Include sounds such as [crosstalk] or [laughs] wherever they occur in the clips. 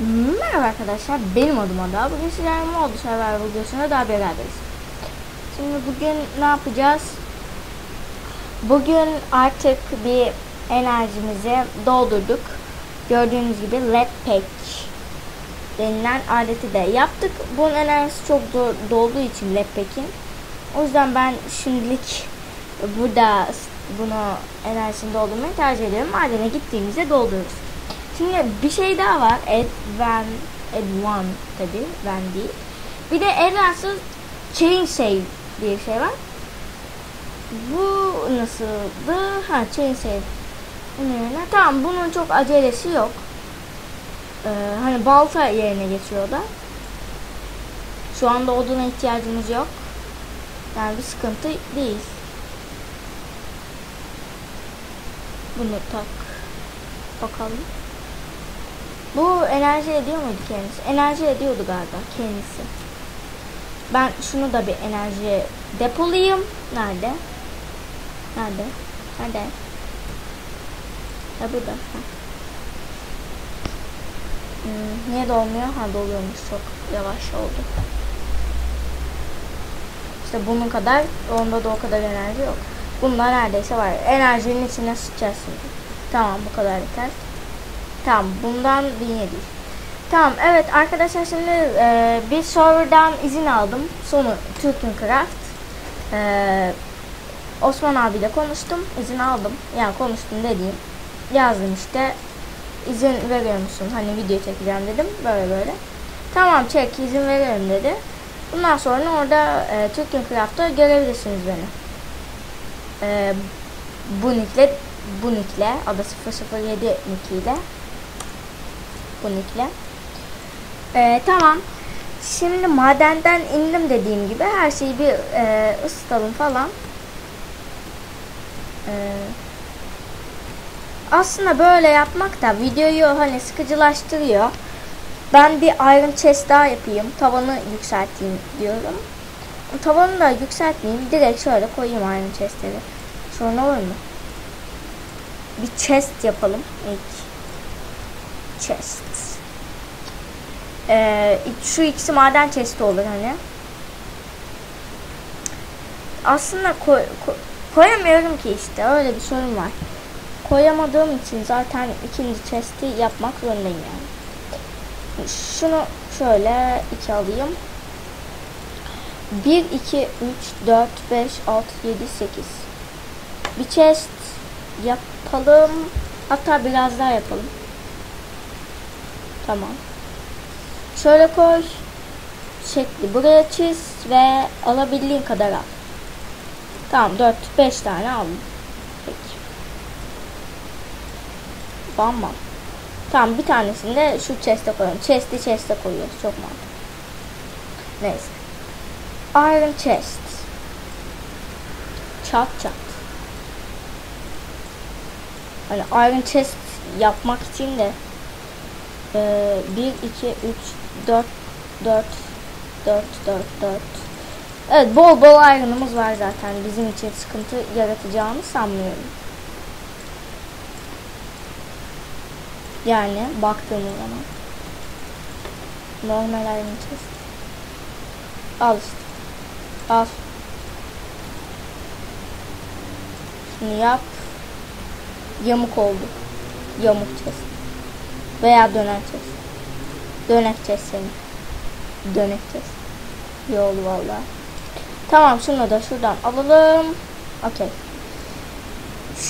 Merhaba arkadaşlar, benim adım Ada. Bugün sizlerle Moldu Survivor videosuna daha beraberiz. Şimdi bugün ne yapacağız? Bugün artık bir enerjimizi doldurduk. Gördüğünüz gibi Led Pack denilen aleti de yaptık. Bunun enerjisi çok do- dolduğu için Led Pack'in. O yüzden ben şimdilik burada bunu enerjisini doldurmayı tercih ediyorum. Madene gittiğimizde dolduruyoruz. Şimdi bir şey daha var. Advan, Advan tabi, Van değil. Bir de Advance'ın Chain Save diye bir şey var. Bu nasıldı? Ha Chain Save. Yerine. Tamam bunun çok acelesi yok. Ee, hani balta yerine geçiyor da. Şu anda oduna ihtiyacımız yok. Yani bir sıkıntı değil. Bunu tak. Bakalım. Bu enerji ediyor muydu kendisi? Enerji ediyordu galiba kendisi. Ben şunu da bir enerji depolayayım. Nerede? Nerede? Nerede? Ha burada. Ha. Hmm, niye dolmuyor? Ha doluyormuş çok yavaş oldu. İşte bunun kadar, onda da o kadar enerji yok. Bunda neredeyse var. Enerjinin içine sıçacağız. Tamam bu kadar yeter. Tamam bundan 1700. Tamam evet arkadaşlar şimdi e, bir serverdan izin aldım. Sonu Türk'ün Craft. E, Osman abiyle konuştum. izin aldım. Yani konuştum dediğim. Yazdım işte. izin veriyor musun? Hani video çekeceğim dedim. Böyle böyle. Tamam çek izin veriyorum dedi. Bundan sonra orada e, Türk'ün Craft'ta görebilirsiniz beni. E, bu nickle bu nickle ada 007 nickiyle bu nickle. Ee, tamam. Şimdi madenden indim dediğim gibi her şeyi bir e, ısıtalım falan. Ee, aslında böyle yapmak da videoyu hani sıkıcılaştırıyor. Ben bir Iron Chest daha yapayım. Tavanı yükselteyim diyorum. Tavanı da yükseltmeyeyim. Direkt şöyle koyayım Iron Chest'leri. Sonra olur mu? Bir chest yapalım ilk. Chest. Ee, şu ikisi maden chesti olur hani. Aslında koy, koy, koyamıyorum ki işte öyle bir sorun var. Koyamadığım için zaten ikinci chesti yapmak zorundayım yani. Şunu şöyle iki alayım. 1, 2, 3, 4, 5, 6, 7, 8. Bir chest yapalım. Hatta biraz daha yapalım. Tamam. Şöyle koy. Şekli buraya çiz ve alabildiğin kadar al. Tamam 4 5 tane aldım. Peki. Bam bam. Tamam bir tanesini de şu chest'e koyalım. Chest'i chest'e koyuyoruz. Çok mantıklı. Neyse. Iron chest. Çat çat. Hani Iron chest yapmak için de 1, 2, 3, 4, 4, 4, 4, 4. Evet bol bol iron'ımız var zaten. Bizim için sıkıntı yaratacağını sanmıyorum. Yani baktığımız zaman. Normal iron chest. Al işte. Al. Şimdi yap. Yamuk oldu. Yamuk chest. Veya döneceğiz. Döneceğiz seni. Döneceğiz. Oldu valla. Tamam şunu da şuradan alalım. Okey.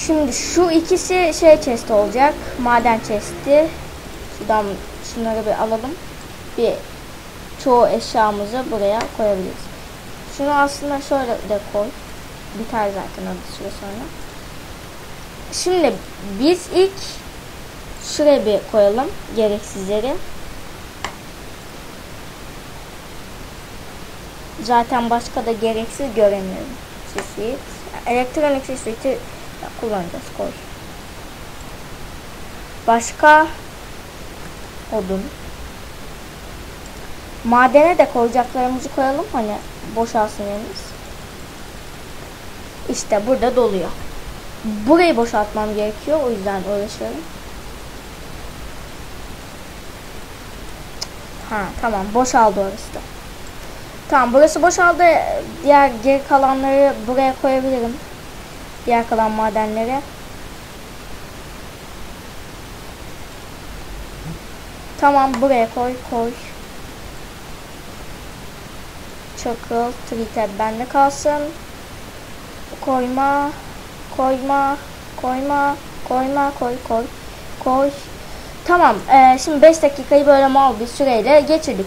Şimdi şu ikisi şey chest olacak. Maden chesti. Şuradan şunları bir alalım. Bir çoğu eşyamızı buraya koyabiliriz. Şunu aslında şöyle de koy. Biter zaten o süre sonra. Şimdi biz ilk Şuraya bir koyalım gereksizleri. Zaten başka da gereksiz göremiyorum. Sislit. Elektronik sisliti kullanacağız. Koy. Başka odun. Madene de koyacaklarımızı koyalım. Hani boşalsın yerimiz. İşte burada doluyor. Burayı boşaltmam gerekiyor. O yüzden uğraşıyorum. Ha tamam boşaldı orası da. Tamam burası boşaldı. Diğer geri kalanları buraya koyabilirim. Diğer kalan madenleri. Tamam buraya koy koy. Çakıl, triter bende kalsın. Koyma, koyma, koyma, koyma, koy, koy, koy. Tamam, ee, şimdi 5 dakikayı böyle mal bir süreyle geçirdik.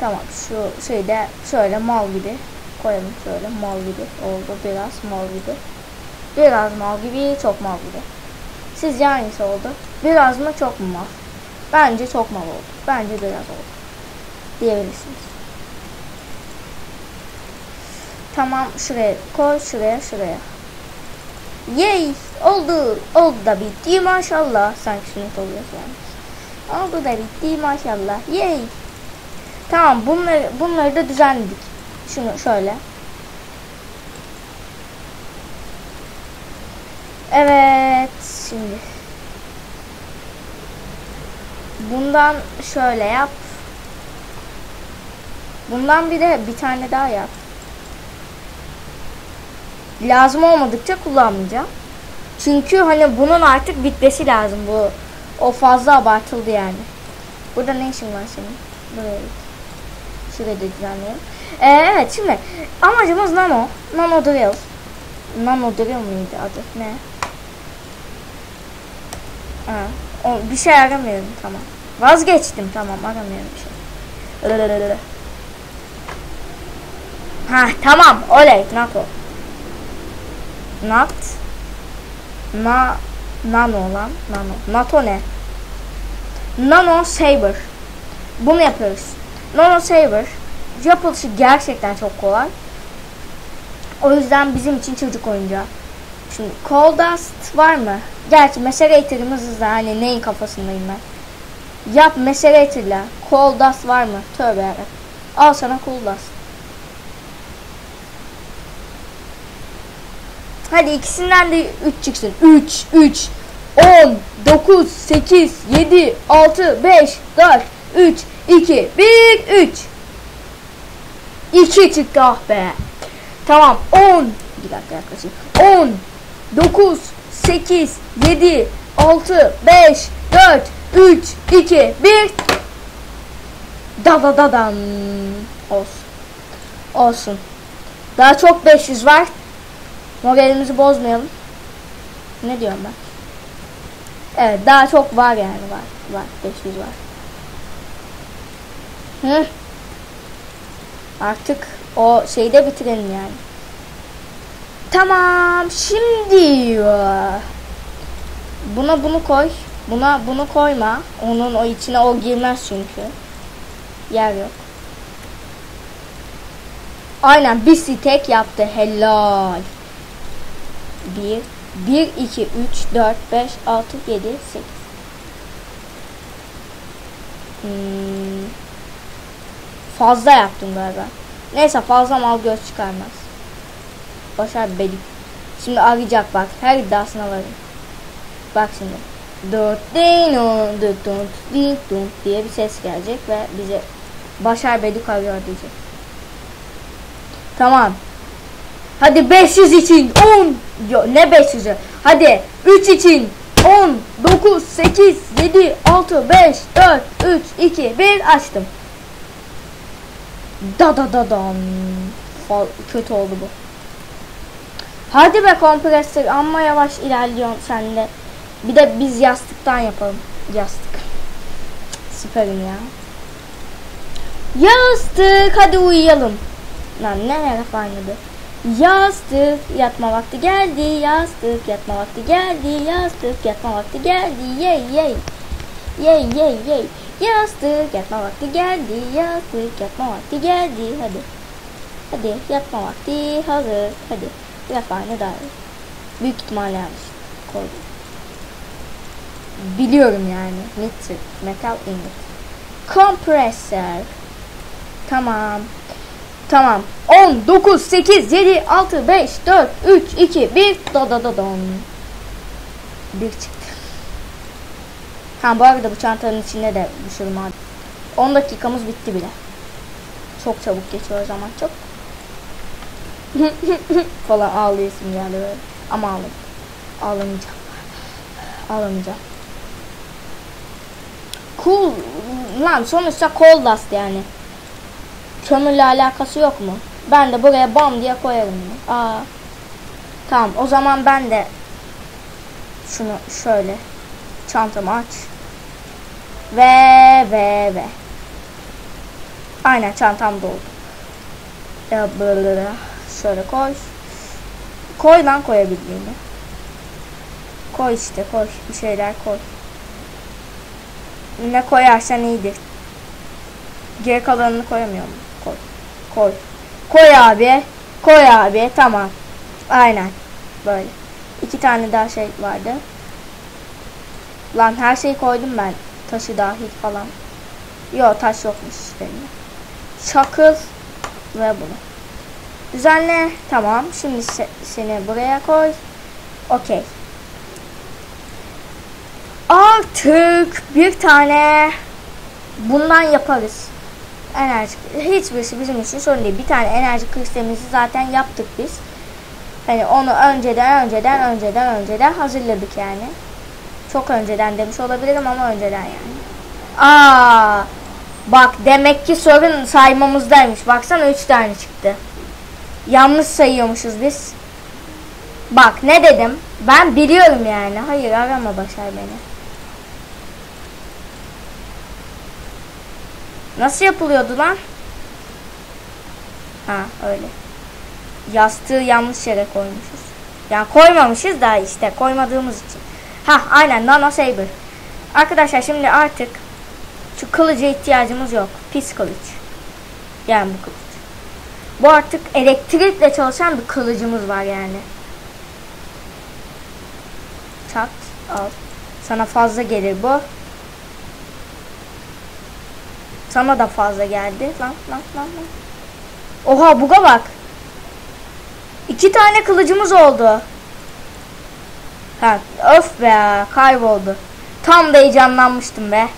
Tamam, şu şeyde şöyle mal gibi koyalım şöyle mal gibi oldu biraz mal gibi. Biraz mal gibi, çok mal gibi. Sizce hangisi oldu? Biraz mı çok mu mal? Bence çok mal oldu. Bence biraz oldu. Diyebilirsiniz. Tamam şuraya koy şuraya şuraya. Yay oldu. Oldu da bitti maşallah. Sanki sünnet oluyor yani. Oldu da bitti maşallah. Yay. Tamam bunları bunları da düzenledik. Şunu şöyle. Evet şimdi. Bundan şöyle yap. Bundan bir de bir tane daha yap. Lazım olmadıkça kullanmayacağım. Çünkü hani bunun artık bitmesi lazım bu. O fazla abartıldı yani. Burada ne işin var senin? Git. Şurayı da düzenleyelim. Ee, evet şimdi amacımız nano. Nano drill. Nano drill miydi adı? Ne? Ha, o, bir şey aramıyorum tamam. Vazgeçtim tamam aramıyorum bir şey. Ha tamam oley NATO. Nat Na Nano lan Nano NATO ne? Nano Saber Bunu yapıyoruz. Nano Saber yapılışı gerçekten çok kolay. O yüzden bizim için çocuk oyuncağı. Şimdi Cold Dust var mı? Gerçi Macerator'ımız da hani neyin kafasındayım ben. Yap Macerator'la. Cold Dust var mı? Tövbe yarabbim. Al sana Cold Dust. Hadi ikisinden de 3 çıksın. 3, 3, 10, 9, 8, 7, 6, 5, 4, 3, 2, 1, 3. 2 çıktı ah be. Tamam 10. Bir dakika yaklaşık. 10, 9, 8, 7, 6, 5, 4, 3, 2, 1. Da da da dan. Olsun. Olsun. Daha çok 500 var. Moralimizi bozmayalım. Ne diyorum ben? Evet daha çok var yani var. Var 500 var. Hı. Artık o şeyde bitirelim yani. Tamam şimdi buna bunu koy. Buna bunu koyma. Onun o içine o girmez çünkü. Yer yok. Aynen bir tek yaptı. Helal. 1 1 2 3 4 5 6 7 8 hmm. Fazla yaptım galiba. Neyse fazla mal göz çıkarmaz. Başar benim. Şimdi arayacak bak. Her iddiasına varım. Bak şimdi. Dört diye bir ses gelecek ve bize Başar Bedik arıyor diyecek. Tamam. Hadi 500 için 10. Yo, ne 500'ü? Hadi 3 için 10, 9, 8, 7, 6, 5, 4, 3, 2, 1 açtım. Da da da dan. Kötü oldu bu. Hadi be kompresör amma yavaş ilerliyorsun sen de. Bir de biz yastıktan yapalım. Yastık. Süperim ya. Yastık hadi uyuyalım. Lan ne herif oynadı. Yastık yatma vakti geldi. Yastık yatma vakti geldi. Yastık yatma vakti geldi. Yey yey. Yey yey yey. Yastık yatma vakti geldi. Yastık yatma vakti geldi. Hadi. Hadi yatma vakti hazır. Hadi. Biraz aynı daha. Büyük ihtimalle yanlış koydum. Biliyorum yani. Metal, ingot. Kompresör. Tamam. Tamam. 10, 9, 8, 7, 6, 5, 4, 3, 2, 1. Da da da don. Bir çıktı. Ha bu arada bu çantanın içinde de bir sürü maden. 10 dakikamız bitti bile. Çok çabuk geçiyor zaman çok. [laughs] falan ağlayasım geldi böyle. Ama ağlamayacağım. Ağlamayacağım. Ağlamayacağım. Cool. Lan sonuçta coal dust yani. Kömürle alakası yok mu? Ben de buraya bam diye koyarım. Aa. Tamam o zaman ben de şunu şöyle çantamı aç. Ve ve ve. Aynen çantam doldu. Ya böyle şöyle koy. Koy lan koyabildiğini. Koy işte koy. Bir şeyler koy. Ne koyarsan iyidir. Geri kalanını koyamıyor mu? Koy. Koy. Abi. Koy abi. Tamam. Aynen. Böyle. İki tane daha şey vardı. Lan her şeyi koydum ben. Taşı dahil falan. Yok taş yokmuş benim. Çakıl ve bunu. Düzenle. Tamam. Şimdi se seni buraya koy. Okey. Artık bir tane bundan yaparız. Enerji. Hiçbirisi bizim için sorun değil. Bir tane enerji kristalimizi zaten yaptık biz. Hani onu önceden önceden önceden önceden hazırladık yani. Çok önceden demiş olabilirim ama önceden yani. Aa, bak demek ki sorun saymamızdaymış. Baksana 3 tane çıktı. Yanlış sayıyormuşuz biz. Bak ne dedim? Ben biliyorum yani. Hayır arama Başar beni. Nasıl yapılıyordu lan? Ha öyle. Yastığı yanlış yere koymuşuz. Yani koymamışız da işte koymadığımız için. Ha aynen nano saber. Arkadaşlar şimdi artık şu kılıca ihtiyacımız yok. Pis kılıç. Yani bu kılıç. Bu artık elektrikle çalışan bir kılıcımız var yani. Çat al. Sana fazla gelir bu. Sana da fazla geldi. Lan lan lan lan. Oha buga bak. İki tane kılıcımız oldu. Ha, öf be kayboldu. Tam da heyecanlanmıştım be.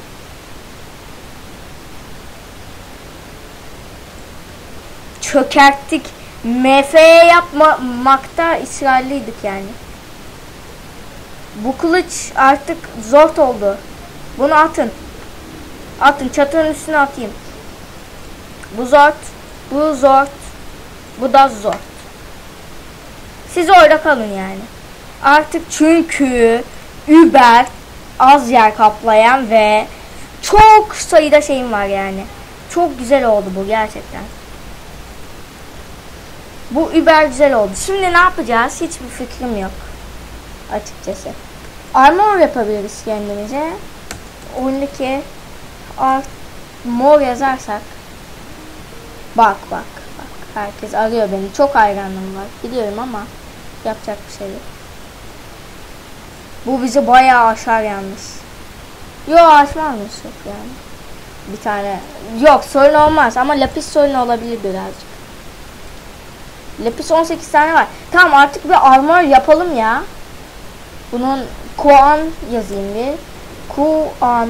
Çökerttik. MF'ye yapmakta ısrarlıydık yani. Bu kılıç artık zor oldu. Bunu atın. Atın çatının üstüne atayım. Bu zort. Bu zort. Bu da zort. Siz orada kalın yani. Artık çünkü Uber az yer kaplayan ve çok sayıda şeyim var yani. Çok güzel oldu bu gerçekten. Bu Uber güzel oldu. Şimdi ne yapacağız? Hiçbir fikrim yok. Açıkçası. Armor yapabiliriz kendimize. Oyundaki art mor yazarsak. Bak bak bak. Herkes arıyor beni. Çok hayranım var. Biliyorum ama yapacak bir şey yok. Bu bizi bayağı aşar yalnız. Yok aşmazmış yok yani. Bir tane. Yok sorun olmaz. Ama lapis sorun olabilir birazcık. Lapis 18 tane var. Tamam artık bir armor yapalım ya. Bunun Kuan yazayım bir. Kuan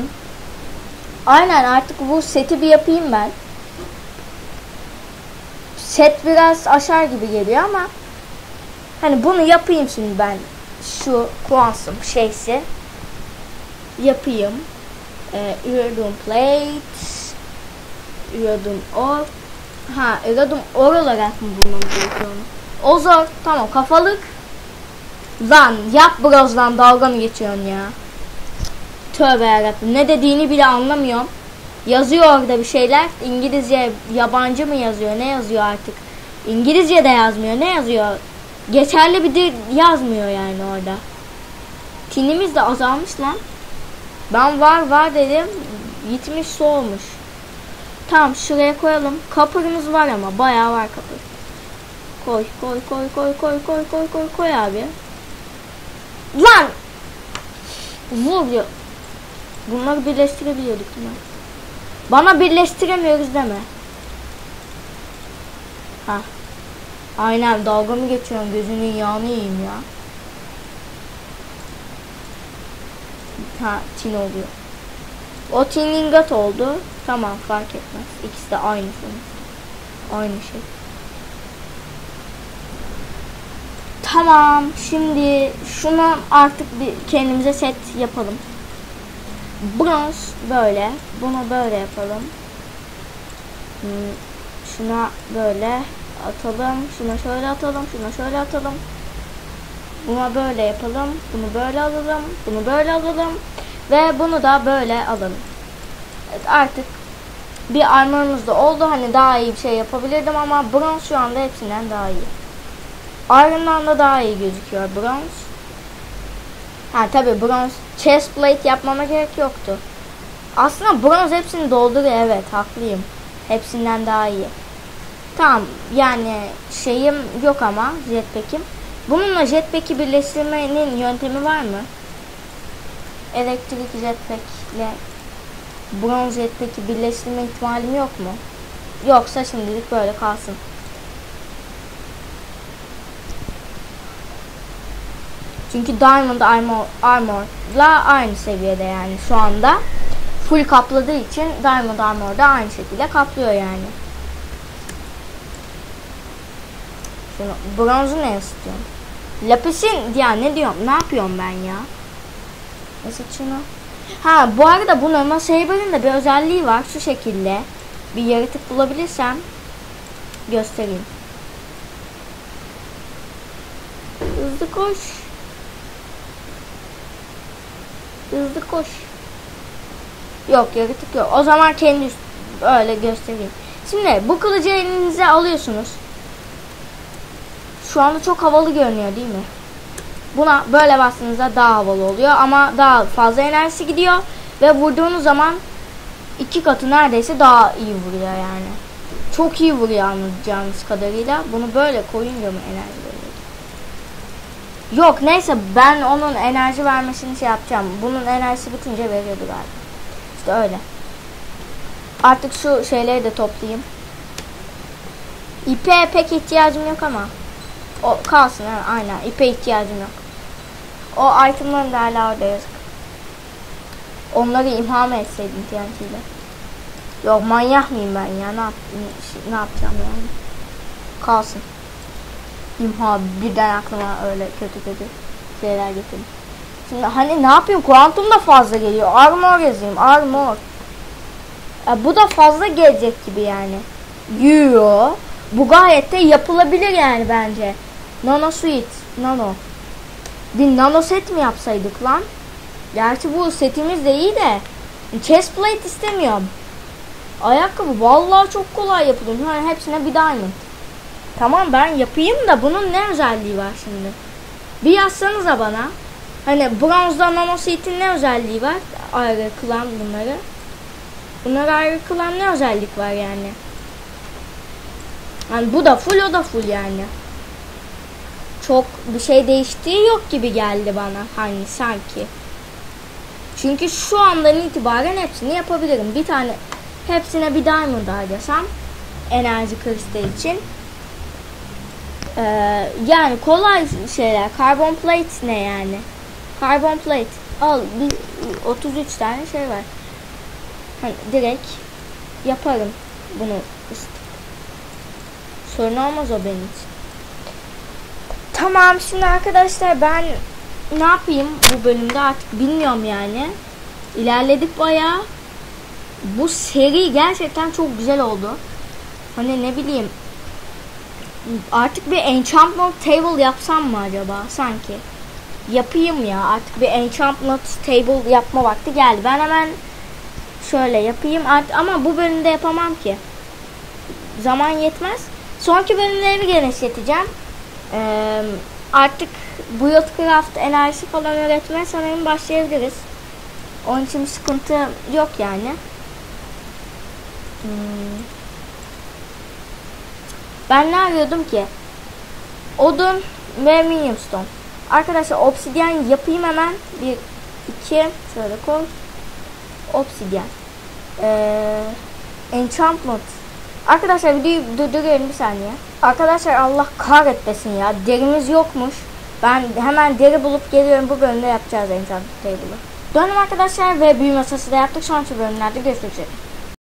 Aynen artık bu seti bir yapayım ben. Set biraz aşar gibi geliyor ama hani bunu yapayım şimdi ben. Şu kuansum şeysi yapayım. Ee, iridium plate iridium or ha iridium or olarak mı bulmam gerekiyor? O zor. Tamam kafalık. Lan yap birazdan dalga mı geçiyorsun ya? Tövbe yarabbim. Ne dediğini bile anlamıyorum. Yazıyor orada bir şeyler. İngilizce yabancı mı yazıyor? Ne yazıyor artık? İngilizce de yazmıyor. Ne yazıyor? Geçerli bir dil yazmıyor yani orada. Tinimiz de azalmış lan. Ben var var dedim. Gitmiş soğumuş. Tamam şuraya koyalım. Kapırımız var ama bayağı var kapır. Koy koy koy koy koy koy koy koy koy abi. Lan! Vuruyor. Bunları birleştirebiliyorduk değil mi? Bana birleştiremiyoruz deme. Ha. Aynen dalga mı geçiyorsun gözünün yağını yiyeyim ya. Ha Çin oluyor. O Tinningat oldu. Tamam fark etmez. İkisi de aynı sonuçta. Aynı şey. Tamam şimdi şunu artık bir kendimize set yapalım. Bronz böyle. Bunu böyle yapalım. Hmm, Şuna böyle atalım. Şuna şöyle atalım. Şuna şöyle atalım. Buna böyle yapalım. Bunu böyle alalım. Bunu böyle alalım. Ve bunu da böyle alalım. Evet, artık bir armorumuz da oldu. Hani daha iyi bir şey yapabilirdim ama bronz şu anda hepsinden daha iyi. Iron'dan da daha iyi gözüküyor bronz. Ha tabi bronz chest plate yapmama gerek yoktu. Aslında bronz hepsini dolduruyor evet haklıyım. Hepsinden daha iyi. Tamam yani şeyim yok ama jetpack'im. Bununla jetpack'i birleştirmenin yöntemi var mı? Elektrik jetpack ile bronz jetpack'i birleştirme ihtimalim yok mu? Yoksa şimdilik böyle kalsın. Çünkü Diamond Armor, Armor'la aynı seviyede yani şu anda. Full kapladığı için Diamond Armor da aynı şekilde kaplıyor yani. Şunu bronzu ne istiyorum? Lapis'in ya ne diyorum? Ne yapıyorum ben ya? Nasıl şunu? Ha bu arada bu Nano Saber'ın da bir özelliği var şu şekilde. Bir yaratık bulabilirsem göstereyim. Hızlı koş. Hızlı koş. Yok yaratık yok. O zaman kendi üst- öyle göstereyim. Şimdi bu kılıcı elinize alıyorsunuz. Şu anda çok havalı görünüyor değil mi? Buna böyle bastığınızda daha havalı oluyor ama daha fazla enerjisi gidiyor ve vurduğunuz zaman iki katı neredeyse daha iyi vuruyor yani. Çok iyi vuruyor anlayacağınız kadarıyla. Bunu böyle koyunca mı enerji? Yok neyse ben onun enerji vermesini şey yapacağım. Bunun enerjisi bitince veriyordu galiba. İşte öyle. Artık şu şeyleri de toplayayım. İpe pek ihtiyacım yok ama. O kalsın ha, aynen. İpe ihtiyacım yok. O itemların da hala orada yazık. Onları imha mı etseydim TNT ile? Yok manyak mıyım ben ya? Ne, yap ne yapacağım yani? Kalsın. İmha birden aklıma öyle kötü kötü şeyler getirdim. Şimdi hani ne yapayım? Kuantum da fazla geliyor. Armor yazayım. Armor. E, bu da fazla gelecek gibi yani. Yo. Bu gayet de yapılabilir yani bence. Nano Suite. Nano. Bir nano set mi yapsaydık lan? Gerçi bu setimiz de iyi de. Chest plate istemiyorum. Ayakkabı vallahi çok kolay yapılıyor. Yani hepsine bir diamond. Tamam ben yapayım da bunun ne özelliği var şimdi? Bir yazsanıza bana. Hani bronzda nano setin ne özelliği var? Ayrı kılan bunları. Bunları ayrı kılan ne özellik var yani? Yani bu da full o da full yani. Çok bir şey değiştiği yok gibi geldi bana hani sanki. Çünkü şu andan itibaren hepsini yapabilirim. Bir tane hepsine bir diamond harcasam enerji kristal için. Ee, yani kolay şeyler. Carbon plate ne yani? Carbon plate. Al bir 33 tane şey var. Hani direkt yaparım bunu. Sorun olmaz o benim için. Tamam şimdi arkadaşlar ben ne yapayım bu bölümde artık bilmiyorum yani. İlerledik bayağı. Bu seri gerçekten çok güzel oldu. Hani ne bileyim artık bir enchantment table yapsam mı acaba sanki? Yapayım ya artık bir enchantment table yapma vakti geldi. Ben hemen şöyle yapayım artık ama bu bölümde yapamam ki. Zaman yetmez. Sonraki bölümleri genişleteceğim. Ee, artık Buildcraft enerjisi falan üretmeye sanırım başlayabiliriz. Onun için bir sıkıntı yok yani. Hmm. Ben ne arıyordum ki? Odun ve medium stone. Arkadaşlar obsidyen yapayım hemen. Bir, iki, şöyle koy. Obsidyen. Ee, enchantment. Arkadaşlar videoyu durduruyorum bir saniye. Arkadaşlar Allah kahretmesin ya. Derimiz yokmuş. Ben hemen deri bulup geliyorum. Bu bölümde yapacağız enchantment table'ı. Döndüm arkadaşlar ve büyü masası da yaptık. Sonraki bölümlerde görüşmek üzere.